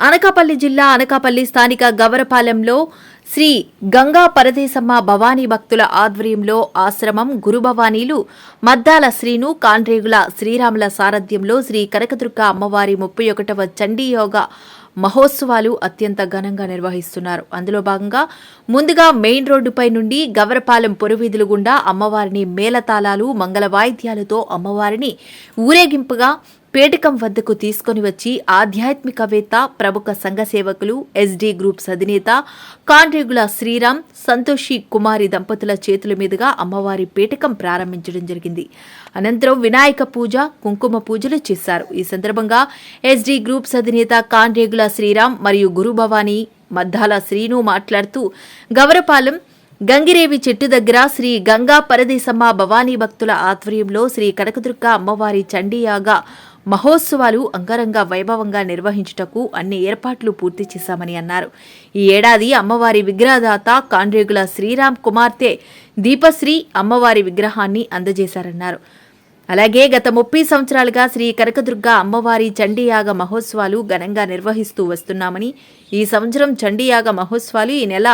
అనకాపల్లి జిల్లా అనకాపల్లి స్థానిక గవరపాలెంలో శ్రీ గంగా పరదేశమ్మ భవానీ భక్తుల ఆధ్వర్యంలో ఆశ్రమం గురుభవానీలు మద్దాల శ్రీను కాండ్రేగుల శ్రీరాముల సారథ్యంలో శ్రీ కనకదుర్గ అమ్మవారి ముప్పై ఒకటవ చండీయోగ మహోత్సవాలు అత్యంత ఘనంగా నిర్వహిస్తున్నారు. అందులో భాగంగా ముందుగా మెయిన్ రోడ్డుపై నుండి గవరపాలెం పురవీధులు గుండా అమ్మవారిని మేళతాళాలు మంగళ వాయిద్యాలతో అమ్మవారిని ఊరేగింపుగా పేటకం వద్దకు తీసుకొని వచ్చి ఆధ్యాత్మికవేత్త ప్రముఖ సంఘ సేవకులు ఎస్డీ గ్రూప్స్ అధినేత కాండ్రేగుల శ్రీరామ్ సంతోషి కుమారి దంపతుల చేతుల మీదుగా అమ్మవారి పేటకం ప్రారంభించడం జరిగింది. అనంతరం వినాయక పూజ కుంకుమ పూజలు చేశారు. ఈ సందర్భంగా ఎస్డీ గ్రూప్స్ అధినేత కాండ్రేగుల శ్రీరామ్ మరియు గురుభవాని మద్దాల శ్రీను మాట్లాడుతూ గవరపాలెం గంగిరేవి చెట్టు దగ్గర శ్రీ గంగా పరదేశమ్మ భవానీ భక్తుల ఆధ్వర్యంలో శ్రీ కనకదుర్గ అమ్మవారి చండీయాగా మహోత్సవాలు అంగరంగ వైభవంగా నిర్వహించుటకు అన్ని ఏర్పాట్లు పూర్తి చేశామని అన్నారు. ఈ ఏడాది అమ్మవారి విగ్రహదాత కాండ్రేగుల శ్రీరామ్ కుమార్తె దీపశ్రీ అమ్మవారి విగ్రహాన్ని అందజేశారన్నారు. అలాగే గత ముప్పై సంవత్సరాలుగా శ్రీ కనకదుర్గ అమ్మవారి చండీయాగ మహోత్సవాలు ఘనంగా నిర్వహిస్తూ వస్తున్నామని ఈ సంవత్సరం చండీయాగ మహోత్సవాలు ఈ నెల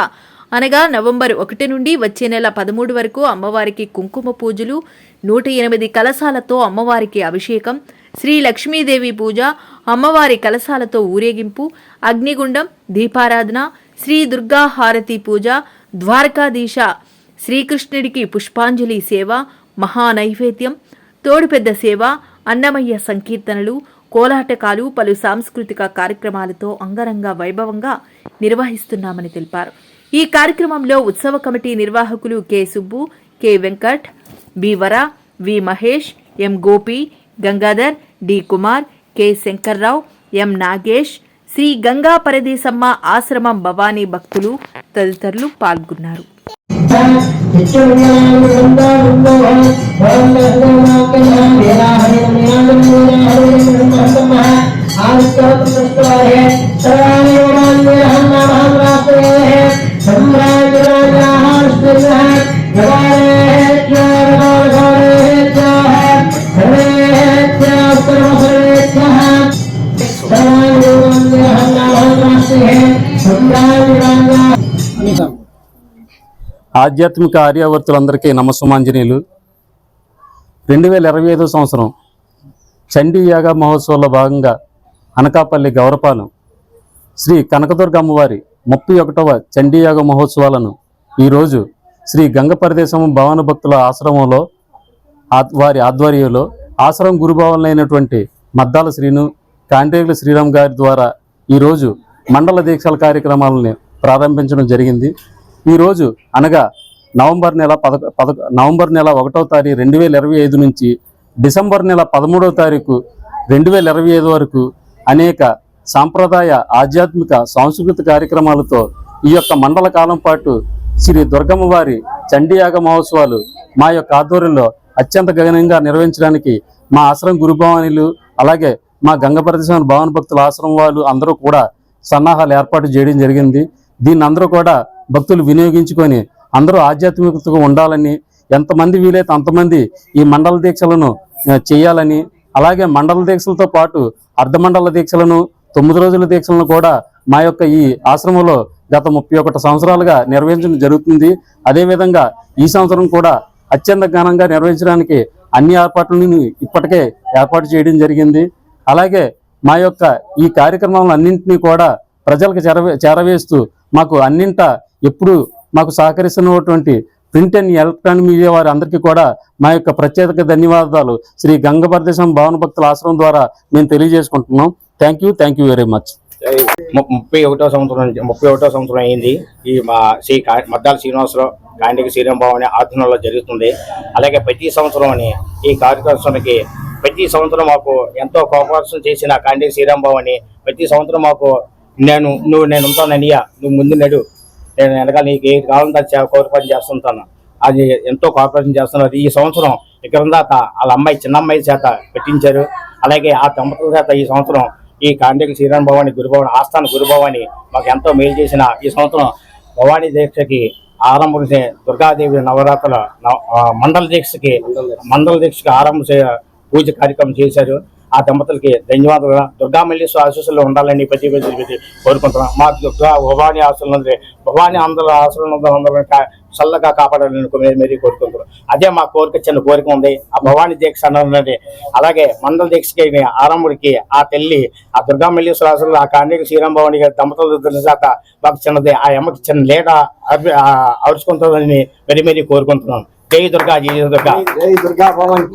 అనగా నవంబర్ ఒకటి నుండి వచ్చే నెల పదమూడు వరకు అమ్మవారికి కుంకుమ పూజలు నూట ఎనిమిది కలశాలతో అమ్మవారికి అభిషేకం శ్రీ లక్ష్మీదేవి పూజ అమ్మవారి కలశాలతో ఊరేగింపు అగ్నిగుండం దీపారాధన శ్రీ దుర్గా హారతి పూజ ద్వారకాధీశ శ్రీకృష్ణుడికి పుష్పాంజలి సేవ మహానైవేద్యం తోడుపెద్ద సేవ అన్నమయ్య సంకీర్తనలు కోలాటకాలు పలు సాంస్కృతిక కార్యక్రమాలతో అంగరంగ వైభవంగా నిర్వహిస్తున్నామని తెలిపారు. ఈ కార్యక్రమంలో ఉత్సవ కమిటీ నిర్వాహకులు K. Subbu K. Venkat B. Vara V. Mahesh M. Gopi Gangadhar D Kumar K Shankarrao M Nagesh Sri Ganga Paradeshamma ఆశ్రమం భవానీ భక్తులు తదితరులు పాల్గొన్నారు. ఆధ్యాత్మిక ఆర్యావర్తులందరికీ నమస్సుమాంజనీయులు. రెండు వేల ఇరవై ఐదో సంవత్సరం చండీ యాగ మహోత్సవంలో భాగంగా అనకాపల్లి గౌరపాలెం శ్రీ కనకదుర్గ అమ్మవారి ముప్పై ఒకటవ చండీ యాగ మహోత్సవాలను ఈరోజు శ్రీ గంగపరదేశం భవన భక్తుల ఆశ్రమంలో వారి ఆధ్వర్యంలో ఆశ్రమం గురుభావనైనటువంటి మద్దాల శ్రీను కాండ్రేగుల శ్రీరామ్ గారి ద్వారా ఈరోజు మండల దీక్షల కార్యక్రమాలని ప్రారంభించడం జరిగింది. ఈరోజు అనగా నవంబర్ నెల పద పద నవంబర్ నెల ఒకటో తారీఖు రెండు వేల ఇరవై ఐదు నుంచి డిసెంబర్ నెల పదమూడవ తారీఖు రెండు వేల ఇరవై ఐదు వరకు అనేక సాంప్రదాయ ఆధ్యాత్మిక సాంస్కృతిక కార్యక్రమాలతో ఈ యొక్క మండల కాలం పాటు శ్రీ దుర్గమ్మ వారి చండీయాగ మహోత్సవాలు మా యొక్క ఆధ్వర్యంలో అత్యంత ఘనంగా నిర్వహించడానికి మా ఆశ్రమం గురుభవానిలు అలాగే మా గంగప్రదేశం భవన భక్తుల ఆశ్రమం వాళ్ళు అందరూ కూడా సన్నాహాలు ఏర్పాటు చేయడం జరిగింది. దీన్ని అందరూ కూడా భక్తులు వినియోగించుకొని అందరూ ఆధ్యాత్మికతగా ఉండాలని ఎంతమంది వీలైతే అంతమంది ఈ మండల దీక్షలను చేయాలని అలాగే మండల దీక్షలతో పాటు అర్ధమండల దీక్షలను తొమ్మిది రోజుల దీక్షలను కూడా మా యొక్క ఈ ఆశ్రమంలో గత ముప్పై ఒకటి సంవత్సరాలుగా నిర్వహించడం జరుగుతుంది. అదేవిధంగా ఈ సంవత్సరం కూడా అత్యంత ఘనంగా నిర్వహించడానికి అన్ని ఏర్పాట్లను ఇప్పటికే ఏర్పాటు చేయడం జరిగింది. అలాగే మా యొక్క ఈ కార్యక్రమాలన్నింటినీ కూడా ప్రజలకు చేరవే చేరవేస్తూ మాకు అన్నింట ఎప్పుడు మాకు సహకరిస్తున్నటువంటి ప్రింట్ అండ్ ఎలక్ట్రానిక్ మీడియా వారి అందరికీ కూడా మా యొక్క ప్రత్యేక ధన్యవాదాలు. శ్రీ గంగభరదేశం భవన భక్తుల ఆశ్రమం ద్వారా మేము తెలియజేసుకుంటున్నాం. Thank you thank you very much ముప్పై ఒకటో సంవత్సరం ముప్పై ఒకటో సంవత్సరం అయింది. ఈ మా శ్రీ కా- మద్దాల శ్రీనివాసరావు గాంధీ శ్రీరాంబాబు అనే ఆధ్వర్యంలో జరుగుతుంది. అలాగే ప్రతి సంవత్సరం అని ఈ కార్యక్రమానికి ప్రతి సంవత్సరం మాకు ఎంతో కోఆపరేషన్ చేసిన కాండి శ్రీరాంబాబు అని ప్రతి సంవత్సరం మాకు నేను నువ్వు నేను ఉంటాననియా నువ్వు ముందు నడు. నేను వెనకాల నీకు ఏది కావాలంటే అది చేస్తుంటాను. అది ఎంతో కోఆపరేషన్ చేస్తున్నారు. ఈ సంవత్సరం ఇక్కడ దాత వాళ్ళ అమ్మాయి చిన్న అమ్మాయి చేత పెట్టించారు. అలాగే ఆ దంపతుల చేత ఈ సంవత్సరం ఈ కాండేకి శ్రీరామ్ భవాని గురుభవాని ఆస్థాన గురుభవాని మాకు ఎంతో మేలు చేసిన ఈ సంవత్సరం భవానీ దీక్షకి ఆరంభం చే- దుర్గాదేవి నవరాత్రుల మండల దీక్షకి మండల దీక్షకి ఆరంభం పూజ కార్యక్రమం చేశారు. ఆ దంపతులకి ధన్యవాదాలు. దుర్గా ఆశీస్సులు ఉండాలని ప్రతి ప్రతి కోరుకుంటున్నాం. మా దుర్గా భవానీ ఆశలు భవానీ అందరూ ఆశలు చల్లగా కాపాడాలని మీరు మరీ కోరుకుంటున్నాం. అదే మా కోరిక చిన్న కోరిక ఉంది. ఆ భవానీ దీక్ష అన్నది అలాగే మండల దీక్షకి ఆరంభుడికి ఆ తల్లి ఆ దుర్గామల్లేశ్వర ఆశలు ఆ కాండీకి శ్రీరామ్ భవాని గారి దంపతుల తెలిసాక మాకు చిన్నది. ఆ అమ్మకి చిన్న లేడ అరుచుకుంటుందని మరి మరీ కోరుకుంటున్నాం. జై దుర్గా జై దుర్గా. జై దుర్గా భవాని